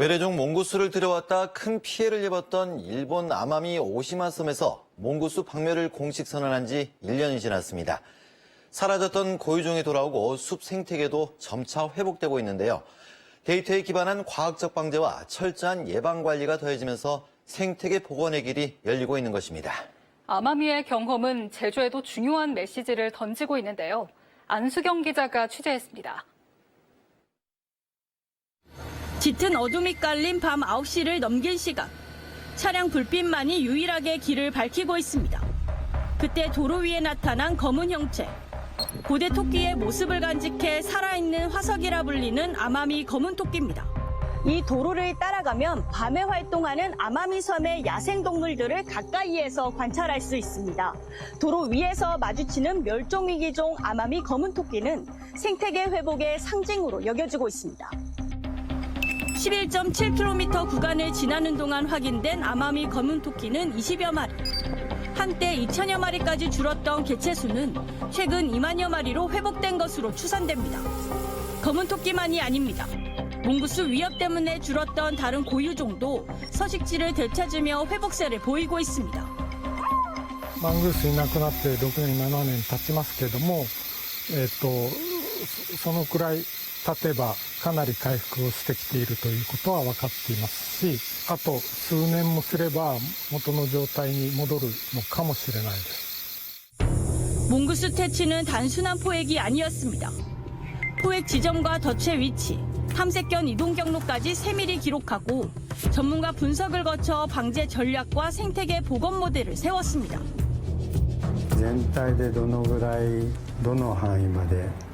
외래종 몽구스를 들여왔다 큰 피해를 입었던 일본 아마미 오시마 섬에서 몽구스 박멸을 공식 선언한 지 1년이 지났습니다. 사라졌던 고유종이 돌아오고 숲 생태계도 점차 회복되고 있는데요. 데이터에 기반한 과학적 방제와 철저한 예방 관리가 더해지면서 생태계 복원의 길이 열리고 있는 것입니다. 아마미의 경험은 제주에도 중요한 메시지를 던지고 있는데요. 안수경 기자가 취재했습니다. 짙은 어둠이 깔린 밤 9시를 넘긴 시각. 차량 불빛만이 유일하게 길을 밝히고 있습니다. 그때 도로 위에 나타난 검은 형체. 고대 토끼의 모습을 간직해 살아있는 화석이라 불리는 아마미 검은 토끼입니다. 이 도로를 따라가면 밤에 활동하는 아마미 섬의 야생 동물들을 가까이에서 관찰할 수 있습니다. 도로 위에서 마주치는 멸종위기종 아마미 검은 토끼는 생태계 회복의 상징으로 여겨지고 있습니다. 11.7km 구간을 지나는 동안 확인된 아마미 검은 토끼는 20여 마리. 한때 2천여 마리까지 줄었던 개체 수는 최근 2만여 마리로 회복된 것으로 추산됩니다. 검은 토끼만이 아닙니다. 몽구스 위협 때문에 줄었던 다른 고유종도 서식지를 되찾으며 회복세를 보이고 있습니다. マングースいなくなって6年7年経ちますけども、えっとそそのくらい 経てばかなり回復をしてきているということは分かっていますしあと数年もすれば元の状態に戻るのかもしれないです。 몽구스 퇴치는 단순한 포획이 아니었습니다. 포획 지점과 덫의 위치, 탐색견 이동 경로까지 세밀히 기록하고 전문가 분석을 거쳐 방제 전략과 생태계 복원 모델을 세웠습니다. 全体でどのぐらいどの範囲まで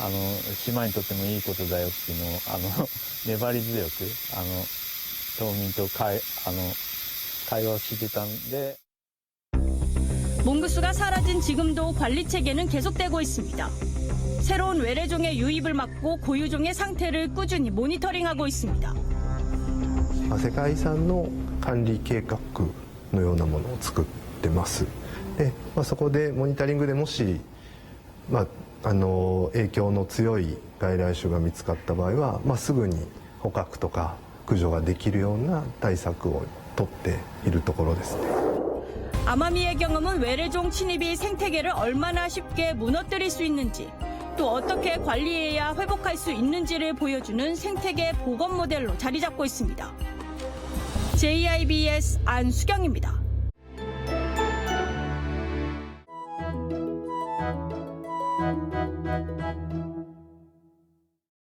あの島にとってもいいことだよっていうのをあの粘り強くあの島民と会あの会話をしてたんで。 몽구스가 사라진 지금도 관리 체계는 계속되고 있습니다. 새로운 외래종의 유입을 막고 고유종의 상태를 꾸준히 모니터링하고 있습니다. まあ世界遺産の管理計画のようなものを作ってますで、まあ、そこでモニタリングでもし、まあ、 あの影響の強い外来種が見つかった場合は、まあ、すぐに捕獲とか駆除ができるような対策を取っているところですね。 아마미의 경험은 외래종 침입이 생태계를 얼마나 쉽게 무너뜨릴 수 있는지 또 어떻게 관리해야 회복할 수 있는지를 보여주는 생태계 복원 모델로 자리 잡고 있습니다. JIBS 안수경입니다.